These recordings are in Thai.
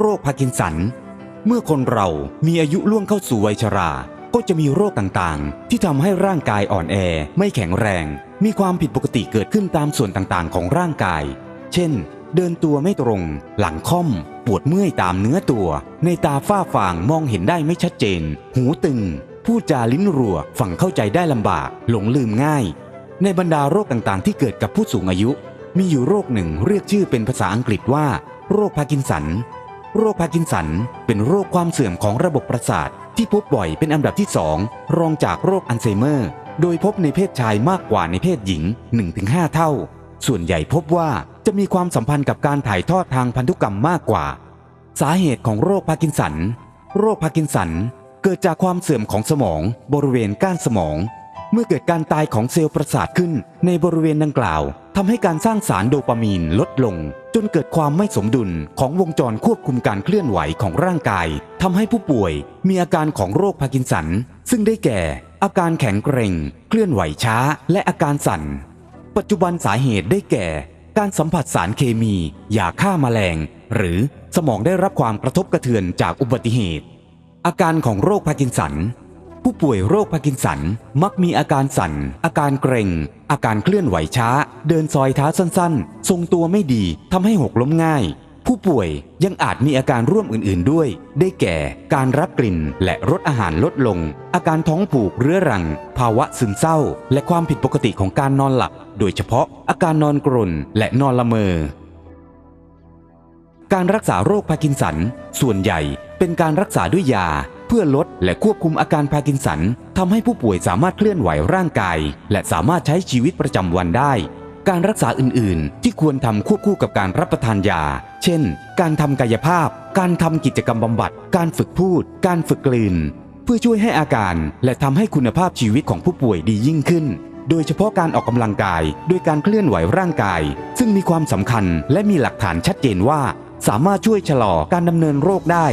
โรคพาร์กินสัน เมื่อคนเรามีอายุล่วงเข้าสู่วัยชรา ก็จะมีโรคต่างๆ ที่ทำให้ร่างกายอ่อนแอ ไม่แข็งแรง มีความผิดปกติเกิดขึ้นตามส่วนต่างๆ ของร่างกาย เช่น เดินตัวไม่ตรง หลังค่อม ปวดเมื่อยตามเนื้อตัว ในตาฝ้าฟางมองเห็นได้ไม่ชัดเจน หูตึง พูดจาลิ้นรัวฟังเข้าใจได้ลำบาก หลงลืมง่าย ในบรรดาโรคต่างๆ ที่เกิดกับผู้สูงอายุ มีอยู่โรคหนึ่งเรียกชื่อเป็นภาษาอังกฤษว่า โรคพาร์กินสัน โรคพาร์กินสัน เป็นโรคความเสื่อมของระบบประสาท ที่พบบ่อยเป็นอันดับที่ 2 รองจากโรคอัลไซเมอร์ โดยพบในเพศชายมากกว่าในเพศหญิง 1-5 เท่า ส่วนใหญ่พบว่าจะมีความสัมพันธ์กับการถ่ายทอดทางพันธุกรรมมากกว่า สาเหตุของโรคพาร์กินสัน โรคพาร์กินสัน เกิดจากความเสื่อมของสมอง บริเวณก้านสมอง เมื่อเกิดการตายของเซลล์ประสาทขึ้นในบริเวณดังกล่าวทำให้การสร้างสารโดปามีนลดลง จนเกิดความไม่สมดุลของวงจรควบคุมการเคลื่อนไหวของร่างกายทำให้ผู้ป่วยมีอาการของโรคพาร์กินสัน ซึ่งได้แก่ อาการแข็งเกร็ง เคลื่อนไหวช้า และอาการสั่น ปัจจุบันสาเหตุได้แก่ การสัมผัสสารเคมียาฆ่าแมลง หรือสมองได้รับความกระทบกระเทือนจากอุบัติเหตุ อาการของโรคพาร์กินสัน ผู้ป่วยโรคพาร์กินสันมักมีอาการสั่น อาการเกร็ง อาการเคลื่อนไหวช้า เดินซอยเท้าสั้นๆ ทรงตัวไม่ดีทำให้หกล้มง่าย ผู้ป่วยยังอาจมีอาการร่วมอื่นๆด้วย ได้แก่ การรับกลิ่นและรสอาหารลดลง อาการท้องผูกเรื้อรัง ภาวะซึมเศร้า และความผิดปกติของการนอนหลับ โดยเฉพาะอาการนอนกรนและนอนละเมอ การรักษาโรคพาร์กินสันส่วนใหญ่เป็นการรักษาด้วยยา พื่อลดและควบคุมอาการพาร์กินสันทำให้ผู้ป่วยสามารถเคลื่อนไหวร่างกาย และสามารถใช้ชีวิตประจำวันได้ การรักษาอื่น ๆ ที่ควรทำควบคู่กับการรับประทานยา เช่น การทำกายภาพ การทำกิจกรรมบำบัด การฝึกพูด การฝึกกลืน เพื่อช่วยให้อาการและทำให้คุณภาพชีวิตของผู้ป่วยดียิ่งขึ้นโดยเฉพาะการออกกำลังกายด้วยการเคลื่อนไหวร่างกาย ซึ่งมีความสำคัญและมีหลักฐานชัดเจนว่า สามารถช่วยชะลอการดำเนินโรคได้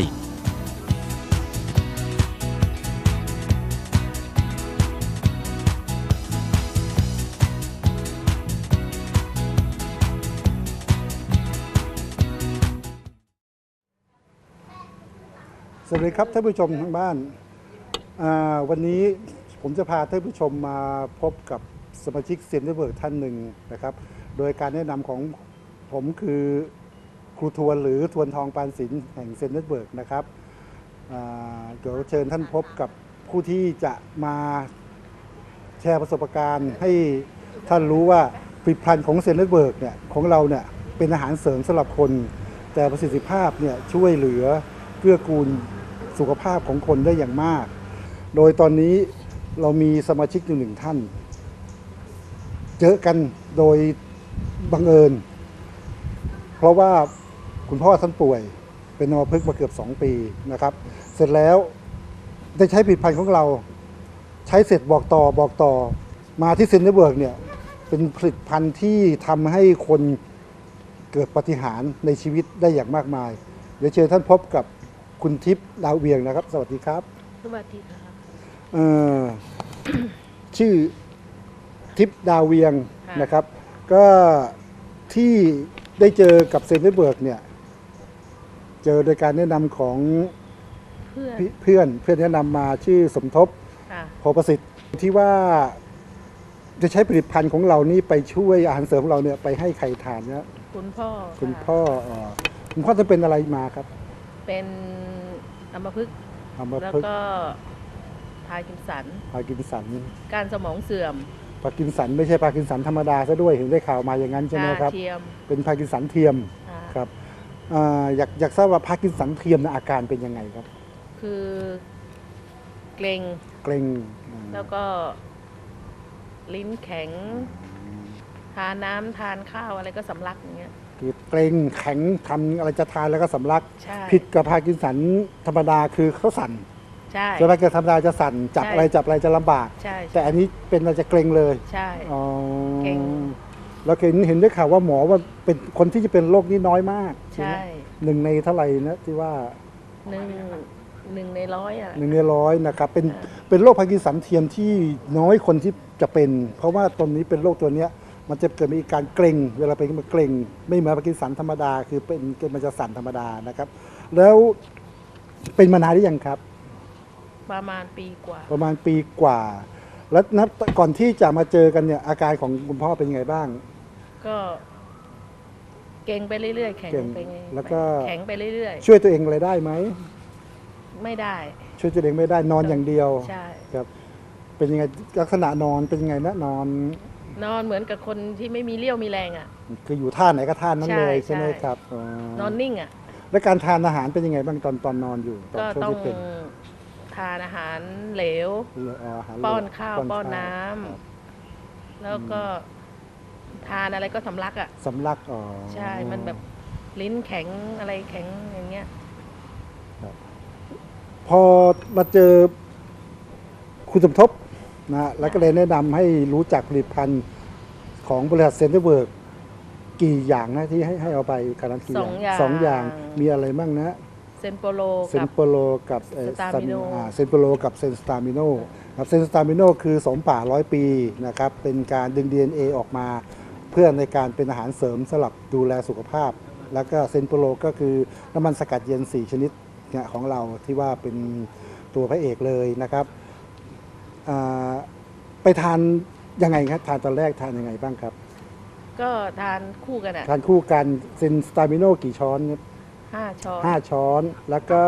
สวัสดีครับท่านผู้ชมทางบ้าน วันนี้ผมจะพาท่านผู้ชมมาพบกับสมาชิกเซนเตอร์เบิร์กท่านหนึ่งนะครับ โดยการแนะนำของผมคือครูทวนหรือทวนทองปานศิลป์แห่งเซนเตอร์เบิร์กนะครับเดี๋ยวเชิญท่านพบกับผู้ที่จะมาแชร์ประสบการณ์ ให้ท่านรู้ว่าผลิตภัณฑ์ของเซนเตอร์เบิร์กเนี่ยของเราเนี่ยเป็นอาหารเสริมสำหรับคน แต่ประสิทธิภาพเนี่ยช่วยเหลือเกื้อกูล สุขภาพของคนได้อย่างมาก โดยตอนนี้เรามีสมาชิกอยู่หนึ่งท่าน เจอกันโดยบังเอิญ เพราะว่าคุณพ่อท่านป่วยเป็นอมพฤกมาเกือบ 2 ปีนะครับ เสร็จแล้วได้ใช้ผลิตภัณฑ์ของเรา ใช้เสร็จบอกต่อบอกต่อมาที่เซนเนอร์เบิร์กเนี่ยเป็นผลิตภัณฑ์ที่ทำให้คนเกิดปาฏิหารย์ในชีวิตได้อย่างมากมาย เดี๋ยวเชิญท่านพบกับ คุณทิพย์ดาวเวียงนะครับ สวัสดีครับสวัสดีค่ะเอ่อ ชื่อทิพย์ดาวเวียงค่ะ นะครับ ก็ที่ได้เจอกับเซนเตอร์เบิร์กเนี่ย เจอโดยการแนะนำของเพื่อนพี่เพื่อนเพื่อนแนะนำมาชื่อสมทบ ค่ะ พอประสิทธิ์ที่ว่าจะใช้ผลิตภัณฑ์ของเรานี่ไปช่วยอาหารเสริมของเราเนี่ยไปให้ใครทานนะคุณพ่อคุณะพ่อเอ่อคุณพ่อจะเป็นอะไรมาครับ เป็นอัมพฤกษ์อัมแล้วพฤกษ์ก็พาร์กินสัน พาร์กินสัน การสมองเสื่อมพาร์กินสันไม่ใช่พาร์กินสันธรรมดาซะด้วยเห็นได้ข่าวมาอย่างนั้นใช่ไหมชาครับ เทียมเป็นพาร์กินสันเทียมค่ะครับอ่าอยากอยากทราบว่าพาร์กินสันเทียมนะอาการเป็นยังไงครับ คือเกรงเกร็งอ่าแล้วก็ลิ้นแข็ง ทานน้ำทานข้าวอะไรก็สำลักอย่างเงี้ย คือเกร็งแข็งทำอะไรจะทานแล้วก็สำลัก ใช่ผิดกับพาร์กินสันธรรมดาคือเขาสั่นใช่ใช่ไหมเกิดธรรมดาจะสั่นจับใช่ อะไรจับอะไรจะลำบาก ใช่แต่อันนี้เป็นอะไรจะเกร็งเลยใช่ อ๋อเกร็งเราเห็นเห็นได้ข่าวว่าหมอว่าเป็นคนที่จะเป็นโรคนี้น้อยมากใช่หนึ่งในเท่าไหร่นะที่ว่าหนึ่งหนึ่งในร้อยอะ หนึ่งในร้อยนะครับเป็นอ่าเป็นโรคพาร์กินสันเทียมที่น้อยคนที่จะเป็น เพราะว่าตอนนี้เป็นโรคตัวเนี้ย มันจะเกิดมีการเกร็งเวลาไปมันเกร็งไม่เหมือนปากีสถานธรรมดา คือเป็นมันจะสั่นธรรมดานะครับ แล้วเป็นมานานหรือยังครับ ประมาณปีกว่า ประมาณปีกว่า แล้วนับก่อนที่จะมาเจอกันเนี่ยอาการของคุณพ่อเป็นยังไงบ้าง ก็เก่งไปเรื่อยๆแข็งเก่งไปเรื่อยๆแล้วก็แข็งไปเรื่อยช่วยตัวเองอะไรได้ไหมๆไม่ได้ ช่วยตัวเองไม่ได้นอนอย่างเดียวใช่ครับ เป็นยังไงลักษณะนอนเป็นยังไงนะนอน นอนเหมือนกับคนที่ไม่มีเลี้ยวมีแรงอะ คืออยู่ท่าไหนก็ท่านั้นเลยใช่ใช่ไหมใช่ครับอ๋อนอนนิ่งอะ แล้วการทานอาหารเป็นยังไงบ้างตอนตอนนอนอยู่ตอนก็ช่วงต้องที่เป็นทานอาหารเหลวอาหารป้อนข้าวป้อนป้อนข้าวน้ำครับแล้วก็ทานอะไรก็สำลักอะสำลักอ๋อใช่มันแบบลิ้นแข็งอะไรแข็งอย่างเงี้ยพอมาเจอคุณสมทบ นะฮะแล้วก็เลยแนะนำให้รู้จักผลิตภัณฑ์ของบริษัทเซ็นเตอร์เวิร์กกี่อย่างนะที่ให้ให้เอาไปการันตีสองอย่าง สองอย่างมีอะไรบ้างนะ เซนโปโลเซนกับโปโลกับเอ่อ Stamino อ่าเซนโปโลกับเซนสตามิโนครับเซนสตามิโนคือสมป่าร้อยปีนะครับเป็นการดึง DNA ออกมา เพื่อในการเป็นอาหารเสริมสำหรับดูแลสุขภาพ แล้วก็เซนโปโลก็คือน้ำมันสกัดเย็น 4 ชนิดเนี่ยของเราที่ว่าเป็นตัวพระเอกเลยนะครับอ่า ไปทานยังไงครับทานตอนแรกทานยังไงบ้างครับ ก็ทานคู่กันอะทานคู่กันเซนสตามิโนกี่ช้อนครับห้าช้อนห้าช้อนแล้วก็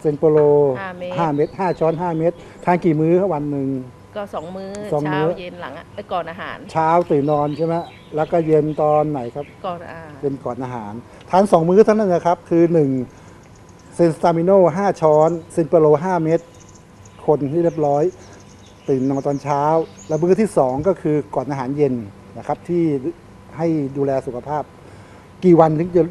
เซนโปโลห้าเม็ดห้าเม็ดห้าช้อนห้าเม็ดทานกี่มื้อครับวันหนึ่งก็สองมื้อสองมื้เช้าอเย็นหลังอะไปก่อนอาหาร เช้าตื่นนอนใช่ไหมแล้วก็เย็นตอนไหนครับ ก่อนอาหารเป็นก่อนอาหาร ทานสองมื้อเท่านั้นนะครับ คือหนึ่งเซนสตามิโนห้าช้อนเซนโปโลห้าเม็ด คนที่เรียบร้อยตื่นนอนตอนเช้า แล้วมื้อที่สองก็คือก่อนอาหารเย็นนะครับที่ให้ดูแลสุขภาพ กี่วันถึงจะ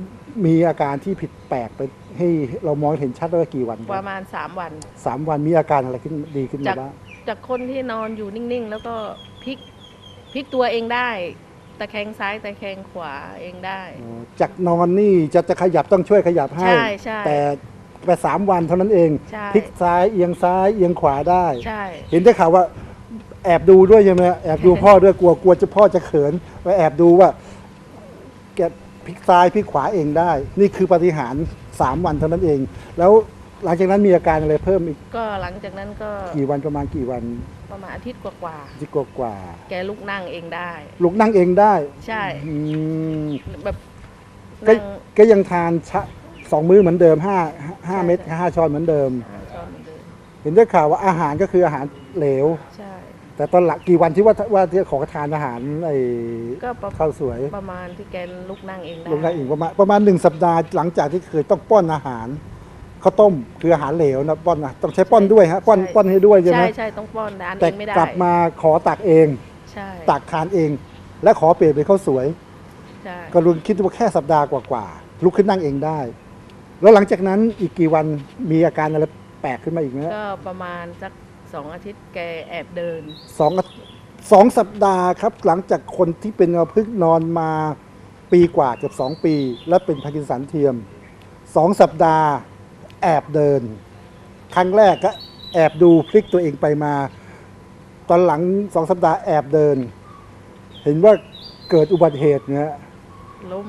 มีอาการที่ผิดแปลกไปให้เรามองเห็นชัดว่ากี่วันคปรับระมาณสามวันสามวันมีอาการอะไรขึ้นดีขึ้นจามากบ้างจากคนที่นอนอยู่นิ่งๆ แล้วก็พลิกพลิกตัวเองได้ตะแคงซ้ายตะแคงขวาเองได้อ๋อจากนอนนี่จะจะขยับต้องช่วยขยับให้ ใช่ใช่แต่ ไปสามวันเท่านั้นเองใช่ พลิกซ้ายเอียงซ้ายเอียงขวาได้ ใช่ เห็นได้ข่าวว่าแอบดูด้วยใช่ไหมแอบดูพ่อด้วยกลัวกลัวจะพ่อจะเขินไปแอบดูว่า แกพลิกซ้ายพลิกขวาเองได้ นี่คือปาฏิหารย์สามวันเท่านั้นเอง แล้วหลังจากนั้นมีอาการอะไรเพิ่มอีกก็หลังจากนั้นก็กี่วันประมาณกี่วันประมาณอาทิตย์กว่าที่กว่าๆแกลุกนั่งเองได้ ๆลุกนั่งเองได้ใช่ อืม แบบก็นั่ง ก็ยังทานชะ สองมื้อเหมือนเดิมห้าห้าเม็ดห้าช้อนเหมือนเดิมอ่าช้อนเหมือนเดิมเห็นได้ข่าวว่าอาหารก็คืออาหารเหลว ใช่ แต่ตอนหลังกี่วันที่ว่าว่าที่ขอทานอาหารไอ้ก็ประข้าวสวยประมาณที่แกลุกนั่งเองได้ลงได้อีกประมาณประมาณหนึ่งสัปดาห์หลังจากที่เคยต้องป้อนอาหารข้าวต้มคืออาหารเหลวนะป้อนนะต้องใช้ป้อนด้วยฮะป้อนป้อนให้ด้วยใช่ไหมใช่ใช่ต้องป้อนดานแต่เองไม่ได้กลับมาขอตักเอง ใช่ตักทานเอง และขอเปลี่ยนเป็นข้าวสวย ใช่ ก็รุนคิดว่าแค่สัปดาห์กว่าๆลุกขึ้นนั่งเองได้ แล้วหลังจากนั้นอีกกี่วันมีอาการอะไรแปลกขึ้นมาอีกไหมฮะก็ประมาณสักสองอาทิตย์แกแอบเดิน สองสองสัปดาห์ครับ หลังจากคนที่เป็นอัมพฤกษ์นอนมาปีกว่าเกือบสองปี และเป็นพาร์กินสันเทียมสองสัปดาห์แอบเดิน ครั้งแรกก็แอบดูพลิกตัวเองไปมา ตอนหลังสองสัปดาห์แอบเดิน เห็นว่าเกิดอุบัติเหตุเนี่ย ล้ม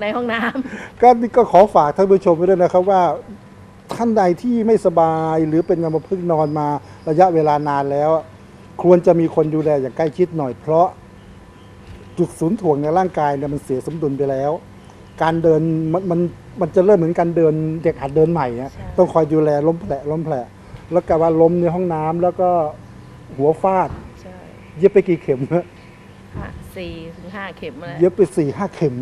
ในห้องน้ำก็นี่ก็ขอฝากท่านผู้ชมไว้ด้วยนะครับว่าท่านใดที่ไม่สบายหรือเป็นอัมพฤกษ์นอนมาระยะเวลานานแล้ว ควรจะมีคนดูแลอย่างใกล้ชิดหน่อยเพราะจุดศูนย์ถ่วงในร่างกายเนี่ยมันเสียสมดุลไปแล้ว การเดินมันมันมันจะเริ่มเหมือนการเดินเด็กหัดเดินใหม่อะใช่ต้องคอยดูแลล้มแผลล้มแผลแล้วก็ว่าล้มในห้องน้ำแล้วก็หัวฟาดใช่เย็บไปกี่เข็มฮะห้าสี่ถึงห้าเข็มอะไรเย็บไปสี่ห้าเข็ม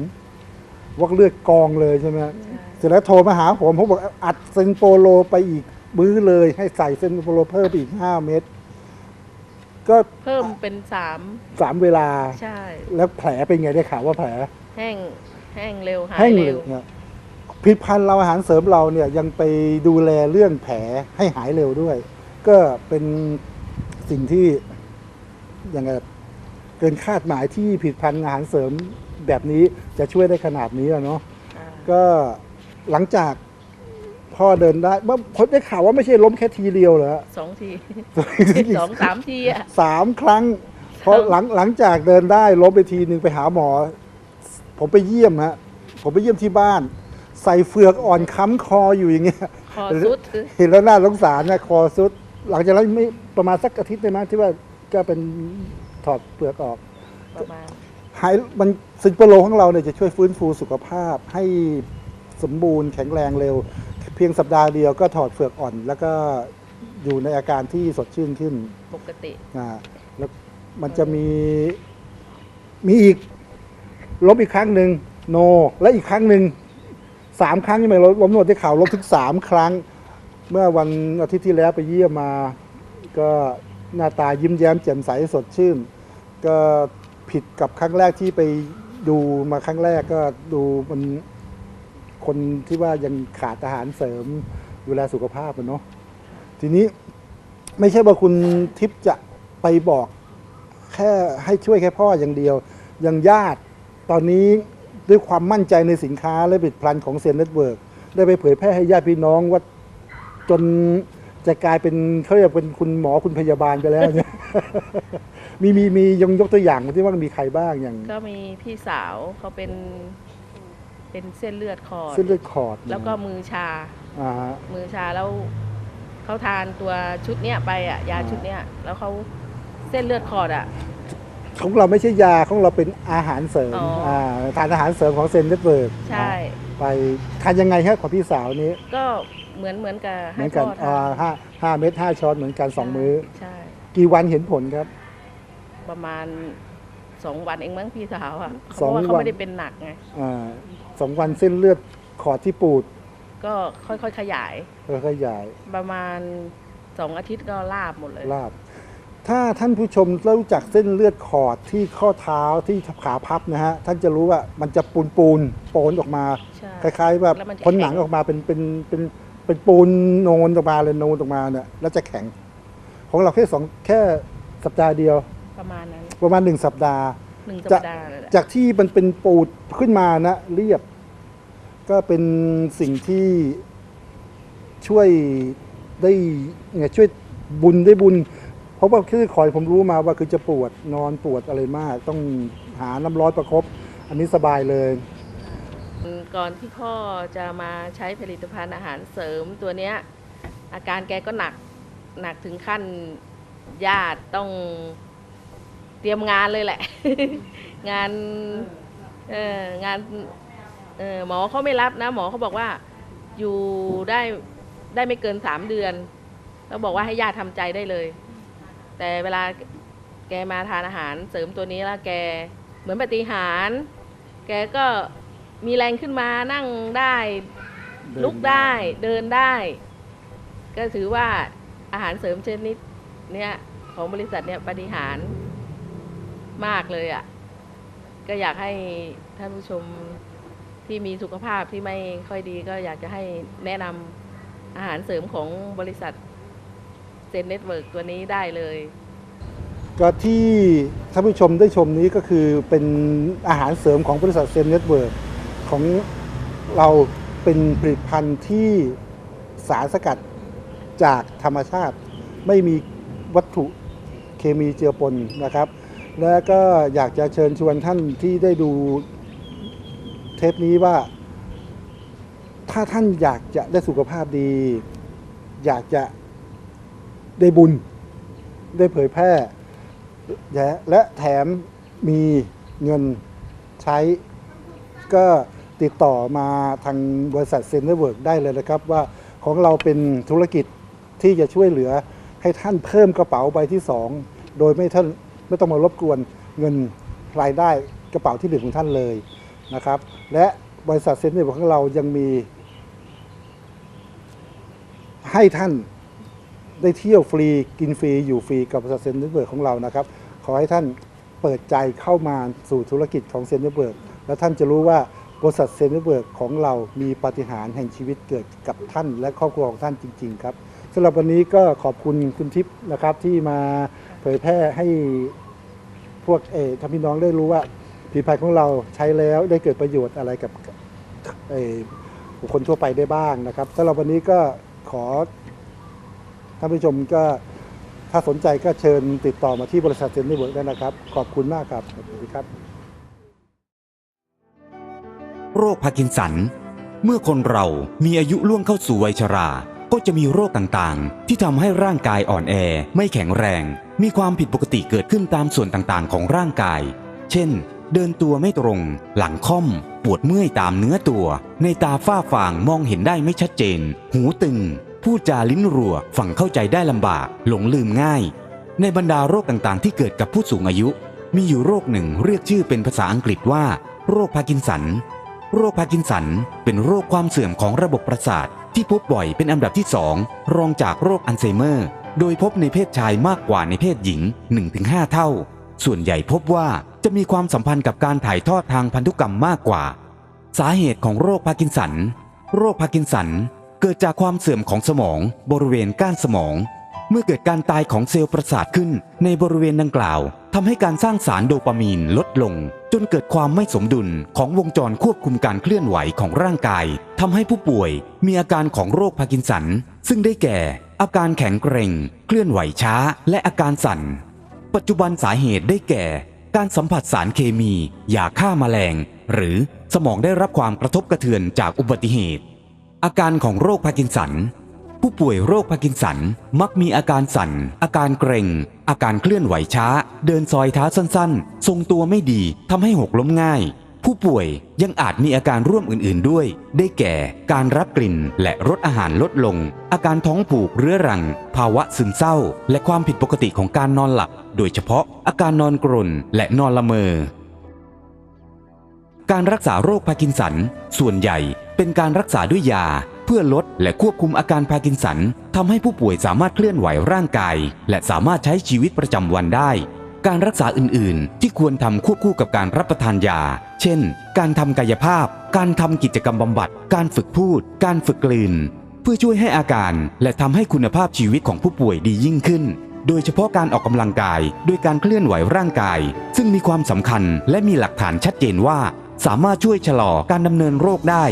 วักเลือดกองเลยใช่ไหมฮะใช่เสร็จแล้วโทรมาหาผมผมบอกอัดเซนโปโลไปอีกมื้อเลยให้ใส่เซนโปโลเพิ่มไปอีกห้าเม็ดก็เพิ่มเป็นสามสามเวลา ใช่ แล้วแผลเป็นไงได้ข่าวว่าแผล แห้งแห้งเร็วหายแห้งเลเร็ยวเนี่ยผลิตภัณฑ์เราอาหารเสริมเราเนี่ยยังไปดูแลเรื่องแผลให้หายเร็วด้วย ก็เป็นสิ่งที่ยังไงเกินคาดหมายที่ผลิตภัณฑ์อาหารเสริม แบบนี้จะช่วยได้ขนาดนี้อะเนาะอ่าก็หลังจากพ่อเดินได้เมื่อผมได้ข่าวว่าไม่ใช่ล้มแค่ทีเดียวเหรอฮะ สองที สองสามทีอะสามครั้งพอหลังหลังจากเดินได้ล้มไปทีหนึ่งไปหาหมอ ผมไปเยี่ยมฮะผมไปเยี่ยมที่บ้าน ใส่เฟือกอ่อนค้ำคออยู่อย่างเงี้ยคอสุดคือเห็นแล้วน่าสงสารนะคอสุด หลังจากนั้นไม่ประมาณสักอาทิตย์ได้ไหมที่ว่าก็เป็นถอดเปลือกออก ประมาณ หายมันซินโปโลของเราเนี่ยจะช่วยฟื้นฟูสุขภาพให้สมบูรณ์แข็งแรงเร็ว เพียงสัปดาห์เดียวก็ถอดเฟือกอ่อน แล้วก็อยู่ในอาการที่สดชื่นขึ้นปกติอ่าแล้วมันจะมีมีอีกล้มอีกครั้งหนึ่งโน และอีกครั้งหนึ่งสามครั้งยังไม่ล้มนวดที่เข่าล้มถึงสามครั้ง เมื่อวันอาทิตย์ที่แล้วไปเยี่ยมมา ก็หน้าตายิ้มแย้มแจ่มใสสดชื่น ก็ ผิดกับครั้งแรกที่ไปดูมาครั้งแรกก็ดูมันคนที่ว่ายังขาดอาหารเสริมดูแลสุขภาพอะเนาะทีนี้ไม่ใช่ว่าคุณทิพย์จะไปบอก แค่ให้ช่วยแค่พ่ออย่างเดียว ยังญาติตอนนี้ด้วยความมั่นใจในสินค้าและผลิตภัณฑ์ของเซนเน็ตเวิร์กได้ไปเผยแพร่ให้ญาติพี่น้องว่าจนจะกลายเป็นเขาเรียกเป็นคุณหมอคุณพยาบาลไปแล้วเนี่ย มีมีมียงยกตัวอย่างที่ว่ามีใครบ้างอย่างก็มีพี่สาวเขาเป็นเป็นเส้นเลือดคอดเส้นเลือดขอดแล้วก็มือชา อ่าฮะ มือชาแล้วเขาทานตัวชุดเนี้ยไปอะยาอ่าชุดเนี้ยแล้วเขาเส้นเลือดคอดอะ ของเราไม่ใช่ยาของเราเป็นอาหารเสริมอ๋ออ่าทานอาหารเสริมของเซนเน็ตเวิร์กใช่ ไปทานยังไงครับของพี่สาวนี้ก็เหมือนเหมือนกับเหให้มือนกัพ่นอทาอ่านห้าห้าเม็ดห้าช้อนเหมือนกันสองมื้อ ใช่ กี่วันเห็นผลครับ ประมาณสองวันเองมั้งพี่สาวอะสองเพราะว่าเขาวันไม่ได้เป็นหนักไงอ่าสองวันเส้นเลือดขอดที่ปูด ก็ค่อยๆขยายแล้วก็ใหญ่ประมาณสองอาทิตย์ก็ลาบหมดเลยลาบ ถ้าท่านผู้ชมรู้จักเส้นเลือดขอดที่ข้อเท้าที่ขาพับนะฮะ ท่านจะรู้ว่ามันจะปูนปูนๆโปนออกมาใช่คล้ายๆแบบแล้วมันจะพ้นหนังแข็งออกมาเป็นเป็นเป็นเป็นปูนโนนออกมาเลยโนนออกมาเนี่ยแล้วจะแข็ง ของเราแค่สองแค่สัปดาห์เดียว ประมาณนั้นประมาณหนึ่งสัปดาห์ หนึ่งสัจะปดาห์เลยแหละจากที่มันเป็นปูดขึ้นมานะเรียบ ก็เป็นสิ่งที่ช่วยได้ไงช่วยบุญได้บุญ เพราะว่าคือคอยผมรู้มาว่าคือจะปวดนอนปวดอะไรมาก ต้องหาน้ำร้อนประคบอันนี้สบายเลย ก่อนที่พ่อจะมาใช้ผลิตภัณฑ์อาหารเสริมตัวเนี้ย อาการแกก็หนักหนักถึงขั้นญาติต้อง เตรียมงานเลยแหละ งานเอองานเออหมอเขาไม่รับนะ หมอเขาบอกว่าอยู่ได้ได้ไม่เกินสามเดือน แล้วบอกว่าให้ญาติทำใจได้เลย แต่เวลาแกมาทานอาหารเสริมตัวนี้แล้วแกเหมือนปฏิหารย์แกก็มีแรงขึ้นมานั่งได้เดินลุกได้เดินได้ ก็ถือว่าอาหารเสริมชนิดเนี้ยของบริษัทเนี้ยปฏิหารย์ มากเลยอะ่ะ ก็อยากให้ท่านผู้ชมที่มีสุขภาพที่ไม่ค่อยดี ก็อยากจะให้แนะนำอาหารเสริมของบริษัทเซนเน็ตเวิร์กตัวนี้ได้เลย ก็ที่ท่านผู้ชมได้ชมนี้ก็คือเป็นอาหารเสริมของบริษัทเซนเน็ตเวิร์กของเราเป็นผลิตภัณฑ์ที่สารสกัดจากธรรมชาติ ไม่มีวัตถุเคมีเจือปนนะครับ และก็อยากจะเชิญชวนท่านที่ได้ดูเทปนี้ว่า ถ้าท่านอยากจะได้สุขภาพดี อยากจะได้บุญ ได้เผยแพร่และและแถมมีเงินใช้ ก็ติดต่อมาทางบริษัทเซ็นเตอร์เวิร์กได้เลยนะครับว่าของเราเป็นธุรกิจที่จะช่วยเหลือให้ท่านเพิ่มกระเป๋าใบที่สองโดยไม่ท่าน ไม่ต้องมารบกวนเงินรายได้กระเป๋าที่หนึ่งของท่านเลยนะครับ และบริษัทเซนเตอร์เวิร์กของเรายังมีให้ท่านได้เที่ยวฟรีกินฟรีอยู่ฟรีกับบริษัทเซนเตอร์เบิร์กของเรานะครับ ขอให้ท่านเปิดใจเข้ามาสู่ธุรกิจของเซนเตอร์เบิร์กแล้วท่านจะรู้ว่าบริษัทเซนเตอร์เบิร์กของเรามีปาฏิหาริย์แห่งชีวิตเกิดกับท่านและครอบครัวของท่านจริง ๆ ครับสำหรับวันนี้ก็ขอบคุณคุณทิพย์นะครับที่มา เผยแพร่ให้พวกเอท่านพี่น้องได้รู้ว่าผลิตภัณฑ์ของเราใช้แล้วได้เกิดประโยชน์อะไรกับเอบุคคลทั่วไปได้บ้างนะครับสำหรับวันนี้ก็ขอท่านผู้ชมก็ถ้าสนใจก็เชิญติดต่อมาที่บริษัทเซนต์เวิร์กได้นะครับ ขอบคุณมากครับ สวัสดีครับ โรคพาร์กินสัน เมื่อคนเรามีอายุล่วงเข้าสู่วัยชรา ก็จะมีโรคต่างๆ ที่ทำให้ร่างกายอ่อนแอ ไม่แข็งแรง มีความผิดปกติเกิดขึ้นตามส่วนต่างๆ ของร่างกาย เช่น เดินตัวไม่ตรง หลังค่อม ปวดเมื่อยตามเนื้อตัว ในตาฝ้าฟางมองเห็นได้ไม่ชัดเจน หูตึง พูดจาลิ้นรัวฟังเข้าใจได้ลำบาก หลงลืมง่าย ในบรรดาโรคต่างๆ ที่เกิดกับผู้สูงอายุ มีอยู่โรคหนึ่งเรียกชื่อเป็นภาษาอังกฤษว่า โรคพาร์กินสันโรคพาร์กินสันเป็นโรคความเสื่อมของระบบประสาท ที่พบบ่อยเป็นอันดับที่สองรองจากโรคอัลไซเมอร์ โดยพบในเพศชายมากกว่าในเพศหญิง 1-5 เท่า ส่วนใหญ่พบว่าจะมีความสัมพันธ์กับการถ่ายทอดทางพันธุกรรมมากกว่า สาเหตุของโรคพาร์กินสัน โรคพาร์กินสันเกิดจากความเสื่อมของสมอง บริเวณก้านสมอง เมื่อเกิดการตายของเซลล์ประสาทขึ้นในบริเวณดังกล่าวทำให้การสร้างสารโดปามีนลดลง จนเกิดความไม่สมดุลของวงจรควบคุมการเคลื่อนไหวของร่างกายทำให้ผู้ป่วยมีอาการของโรคพาร์กินสัน ซึ่งได้แก่ อาการแข็งเกร็ง เคลื่อนไหวช้า และอาการสั่น ปัจจุบันสาเหตุได้แก่ การสัมผัสสารเคมียาฆ่าแมลง หรือสมองได้รับความกระทบกระเทือนจากอุบัติเหตุ อาการของโรคพาร์กินสัน ผู้ป่วยโรคพาร์กินสันมักมีอาการสั่น อาการเกร็ง อาการเคลื่อนไหวช้า เดินซอยเท้าสั้นๆ ทรงตัวไม่ดีทำให้หกล้มง่าย ผู้ป่วยยังอาจมีอาการร่วมอื่นๆด้วย ได้แก่ การรับกลิ่นและรสอาหารลดลง อาการท้องผูกเรื้อรัง ภาวะซึมเศร้า และความผิดปกติของการนอนหลับ โดยเฉพาะอาการนอนกรนและนอนละเมอ การรักษาโรคพาร์กินสันส่วนใหญ่เป็นการรักษาด้วยยา พื่อลดและควบคุมอาการพาร์กินสันทำให้ผู้ป่วยสามารถเคลื่อนไหวร่างกาย และสามารถใช้ชีวิตประจำวันได้ การรักษาอื่น ๆ ที่ควรทำควบคู่กับการรับประทานยา เช่น การทำกายภาพ การทำกิจกรรมบำบัด การฝึกพูด การฝึกกลืน เพื่อช่วยให้อาการและทำให้คุณภาพชีวิตของผู้ป่วยดียิ่งขึ้นโดยเฉพาะการออกกำลังกายโดยการเคลื่อนไหวร่างกาย ซึ่งมีความสำคัญและมีหลักฐานชัดเจนว่า สามารถช่วยชะลอการดำเนินโรคได้